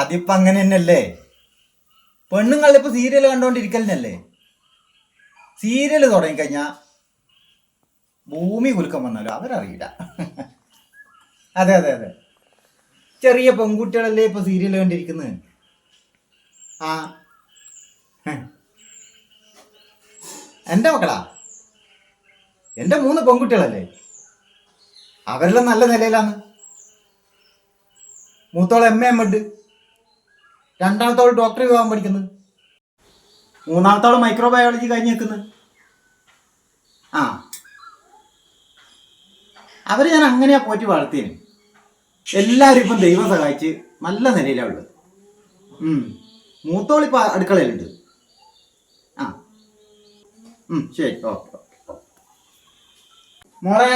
അതിപ്പോ അങ്ങനെ തന്നെയല്ലേ പെണ്ണുങ്ങളിപ്പോ സീരിയൽ കണ്ടോണ്ടിരിക്കലിനല്ലേ? സീരിയൽ തുടങ്ങിക്കഴിഞ്ഞാ ഭൂമി കുലുക്കം വന്നാലോ? അവരറിയില്ല. അതെ അതെ അതെ. ചെറിയ പെൺകുട്ടികളല്ലേ ഇപ്പൊ സീരിയൽ കണ്ടിരിക്കുന്നത് ആ. എന്റെ മക്കളാ? എന്റെ മൂന്ന് പെൺകുട്ടികളല്ലേ? അവരെല്ലാം നല്ല നിലയിലാണ്. മൂത്തോളം എം എ എം എഡ് രണ്ടാമത്തോൾ ഡോക്ടർ വിഭാഗം പഠിക്കുന്നത് മൂന്നാമത്തോൾ മൈക്രോബയോളജി കഴിഞ്ഞ് നിൽക്കുന്നത് ആ. അവരെ ഞാൻ അങ്ങനെയാ പോറ്റി വളർത്തിയത്. എല്ലാവരും ഇപ്പം ദൈവം സഹായിച്ച് നല്ല നിലയിലാണ് ഉള്ളത്. മൂത്തോളി മൂത്തോൾ ഇപ്പം അടുക്കളയിലുണ്ട്. ആ. ശരി. ഓക്കെ മോളെ.